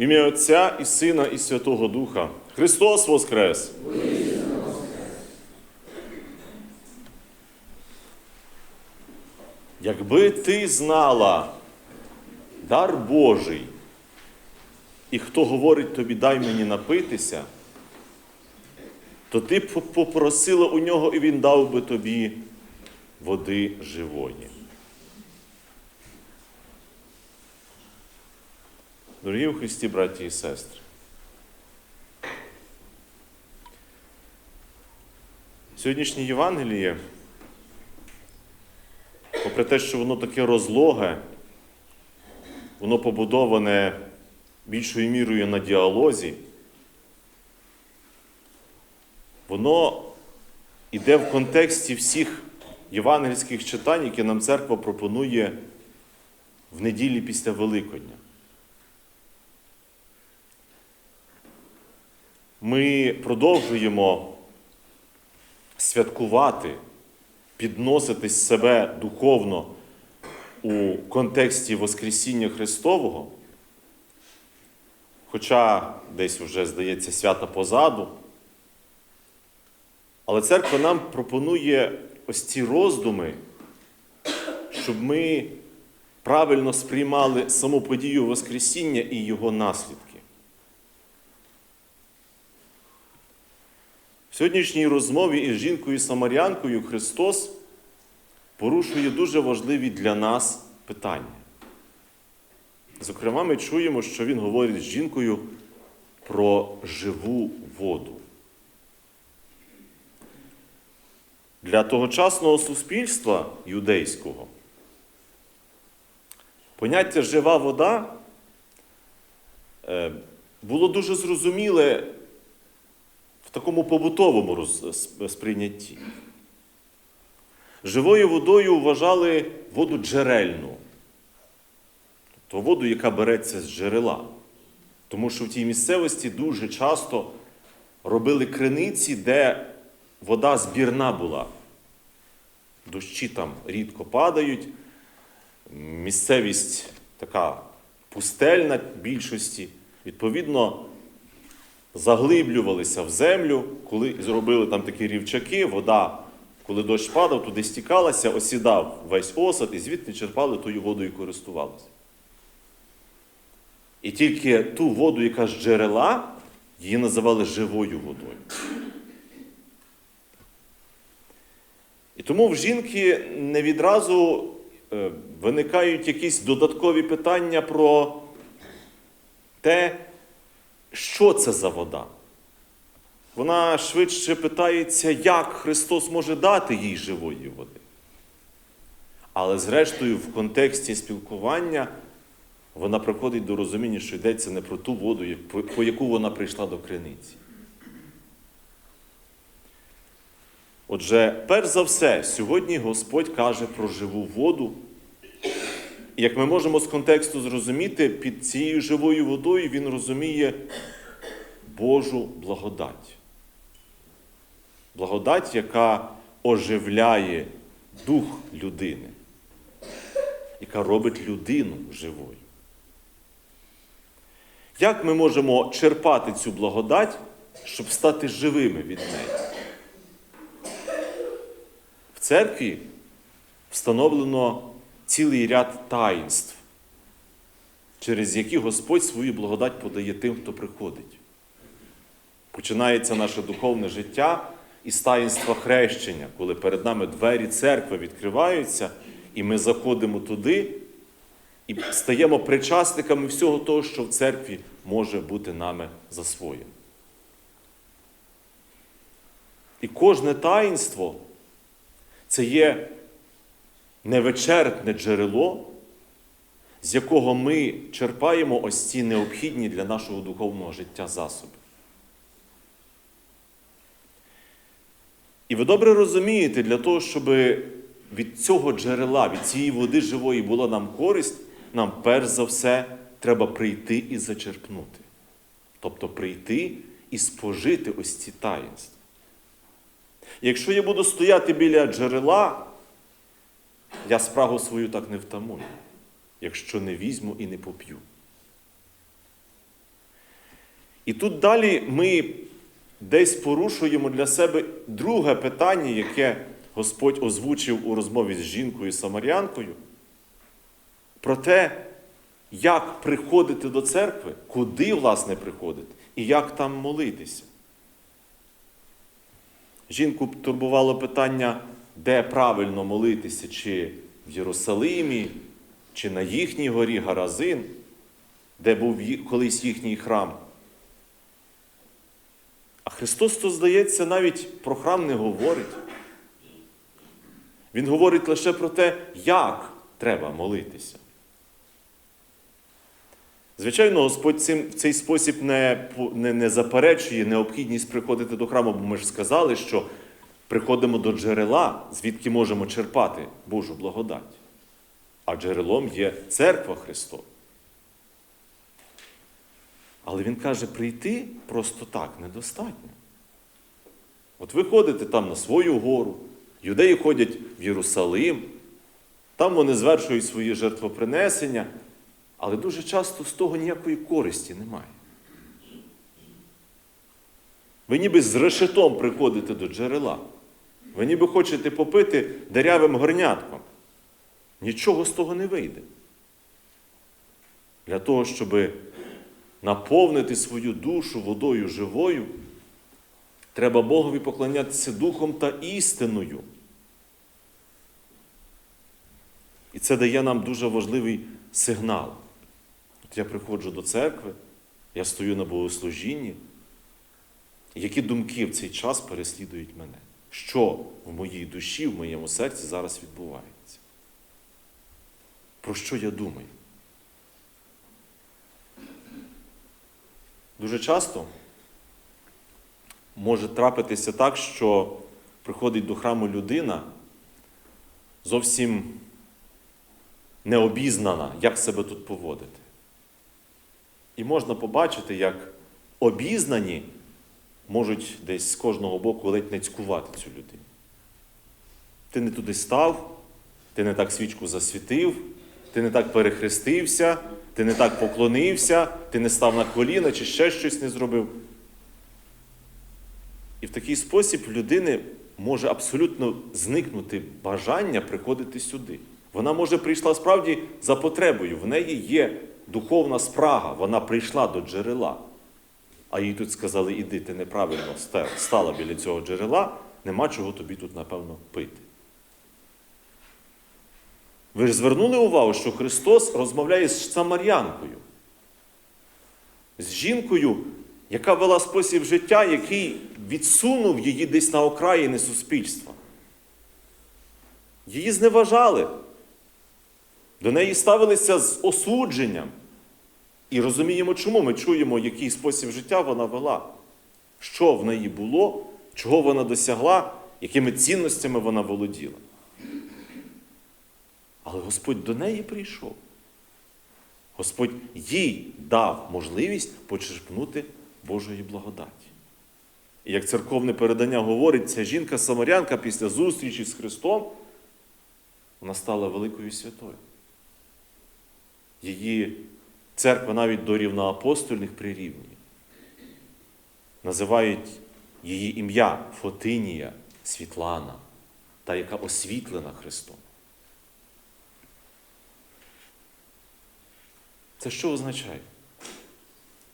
Ім'я Отця і Сина, і Святого Духа. Христос Воскрес! Якби ти знала дар Божий, і хто говорить тобі, дай мені напитися, то ти б попросила у нього, і він дав би тобі води живої. Дорогі в Христі, браті і сестри, сьогоднішнє Євангеліє, попри те, що воно таке розлоге, воно побудоване більшою мірою на діалозі, воно йде в контексті всіх євангельських читань, які нам церква пропонує в неділі після Великодня. Ми продовжуємо святкувати, підносити себе духовно у контексті Воскресіння Христового, хоча десь вже, здається, свята позаду. Але церква нам пропонує ось ці роздуми, щоб ми правильно сприймали саму подію Воскресіння і його наслідки. В сьогоднішній розмові із жінкою Самарянкою Христос порушує дуже важливі для нас питання. Зокрема, ми чуємо, що Він говорить з жінкою про живу воду. Для тогочасного суспільства юдейського поняття жива вода е, було дуже зрозуміле такому побутовому роз- сприйнятті. Живою водою вважали воду джерельну, тобто воду, яка береться з джерела. Тому що в тій місцевості дуже часто робили криниці, де вода збірна була. Дощі там рідко падають, місцевість така пустельна більшості. Відповідно, заглиблювалися в землю, коли зробили там такі рівчаки, вода, коли дощ падав, туди стікалася, осідав весь осад, і звідти черпали тою водою і користувалися. І тільки ту воду, яка з джерела, її називали живою водою. І тому в жінки не відразу е, виникають якісь додаткові питання про те, що це за вода. Вона швидше питається, як Христос може дати їй живої води. Але, зрештою, в контексті спілкування вона приходить до розуміння, що йдеться не про ту воду, по- яку вона прийшла до криниці. Отже, перш за все, сьогодні Господь каже про живу воду. Як ми можемо з контексту зрозуміти, під цією живою водою він розуміє Божу благодать. Благодать, яка оживляє дух людини, яка робить людину живою. Як ми можемо черпати цю благодать, щоб стати живими від неї? В церкві встановлено цілий ряд таїнств, через які Господь свою благодать подає тим, хто приходить. Починається наше духовне життя із таїнства хрещення, коли перед нами двері церкви відкриваються, і ми заходимо туди і стаємо причасниками всього того, що в церкві може бути нами засвоєно. І кожне таїнство це є невичерпне джерело, з якого ми черпаємо ось ці необхідні для нашого духовного життя засоби. І ви добре розумієте, для того, щоб від цього джерела, від цієї води живої була нам користь, нам перш за все треба прийти і зачерпнути. Тобто прийти і спожити ось ці таїнства. Якщо я буду стояти біля джерела, я спрагу свою так не втамую, якщо не візьму і не поп'ю. І тут далі ми десь порушуємо для себе друге питання, яке Господь озвучив у розмові з жінкою Самарянкою, про те, як приходити до церкви, куди, власне, приходити і як там молитися. Жінку турбувало питання, де правильно молитися, чи в Єрусалимі, чи на їхній горі Гаразин, де був колись їхній храм. А Христос, то, здається, навіть про храм не говорить. Він говорить лише про те, як треба молитися. Звичайно, Господь цим, в цей спосіб не, не, не заперечує необхідність приходити до храму, бо ми ж сказали, що приходимо до джерела, звідки можемо черпати Божу благодать. А джерелом є церква Христова. Але Він каже, прийти просто так недостатньо. От ви ходите там на свою гору, юдеї ходять в Єрусалим, там вони звершують свої жертвопринесення, але дуже часто з того ніякої користі немає. Ви ніби з решетом приходите до джерела. Ви ніби хочете попити дерявим горнятком. Нічого з того не вийде. Для того, щоб наповнити свою душу водою живою, треба Богові поклонятися духом та істиною. І це дає нам дуже важливий сигнал. От я приходжу до церкви, я стою на богослужінні. Які думки в цей час переслідують мене? Що в моїй душі, в моєму серці зараз відбувається? Про що я думаю? Дуже часто може трапитися так, що приходить до храму людина зовсім необізнана, як себе тут поводити. І можна побачити, як обізнані можуть десь з кожного боку ледь не цькувати цю людину. Ти не туди став, ти не так свічку засвітив, ти не так перехрестився, ти не так поклонився, ти не став на коліна чи ще щось не зробив. І в такий спосіб людини може абсолютно зникнути бажання приходити сюди. Вона може прийшла справді за потребою. В неї є духовна спрага, вона прийшла до джерела. А їй тут сказали, іди, ти неправильно стала біля цього джерела, нема чого тобі тут, напевно, пити. Ви ж звернули увагу, що Христос розмовляє з самарянкою, з жінкою, яка вела спосіб життя, який відсунув її десь на окраїни суспільства. Її зневажали. До неї ставилися з осудженням. І розуміємо, чому ми чуємо, який спосіб життя вона вела, що в неї було, чого вона досягла, якими цінностями вона володіла. Але Господь до неї прийшов. Господь їй дав можливість почерпнути Божої благодаті. І як церковне передання говорить, ця жінка-самарянка після зустрічі з Христом, вона стала великою святою. Її церква навіть до рівноапостольних прирівнює. Називають її ім'я Фотинія, Світлана, та яка освітлена Христом. Це що означає?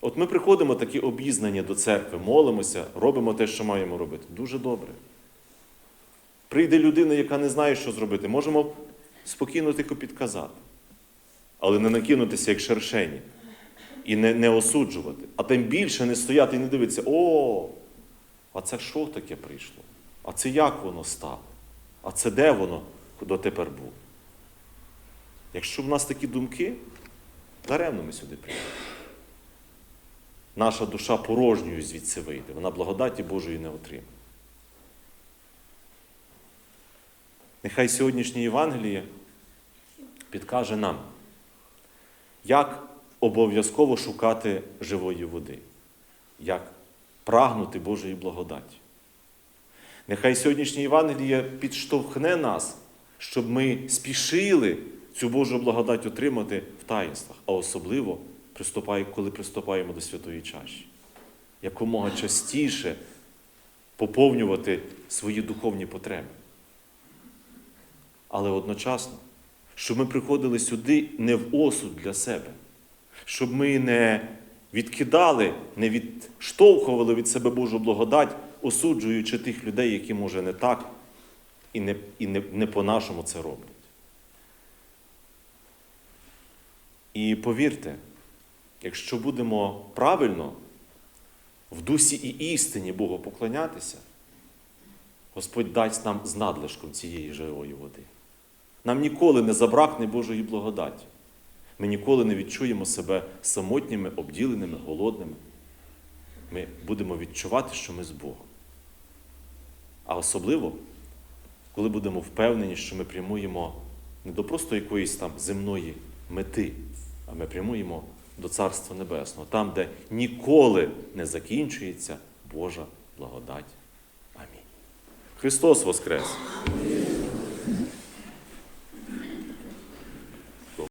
От ми приходимо такі обізнання до церкви, молимося, робимо те, що маємо робити. Дуже добре. Прийде людина, яка не знає, що зробити, можемо спокійно тихо підказати, але не накинутися як шершені і не, не осуджувати. А тим більше не стояти і не дивитися, о, а це що таке прийшло? А це як воно стало? А це де воно дотепер було? Якщо в нас такі думки, даремно ми сюди прийдемо. Наша душа порожньою звідси вийде, вона благодаті Божої не отримає. Нехай сьогоднішнє Євангеліє підкаже нам, як обов'язково шукати живої води, як прагнути Божої благодаті. Нехай сьогоднішнє Євангеліє підштовхне нас, щоб ми спішили цю Божу благодать отримати в таїнствах, а особливо, коли приступаємо до святої чаші. якомога частіше поповнювати свої духовні потреби. Але одночасно, щоб ми приходили сюди не в осуд для себе, щоб ми не відкидали, не відштовхували від себе Божу благодать, осуджуючи тих людей, які, може, не так і не, і не, не по-нашому це роблять. І повірте, якщо будемо правильно в дусі і істині Богу поклонятися, Господь дасть нам з надлишком цієї живої води. Нам ніколи не забракне Божої благодаті. Ми ніколи не відчуємо себе самотніми, обділеними, голодними. Ми будемо відчувати, що ми з Богом. А особливо, коли будемо впевнені, що ми прямуємо не до просто якоїсь там земної мети, а ми прямуємо до Царства Небесного, там, де ніколи не закінчується Божа благодать. Амінь. Христос Воскрес!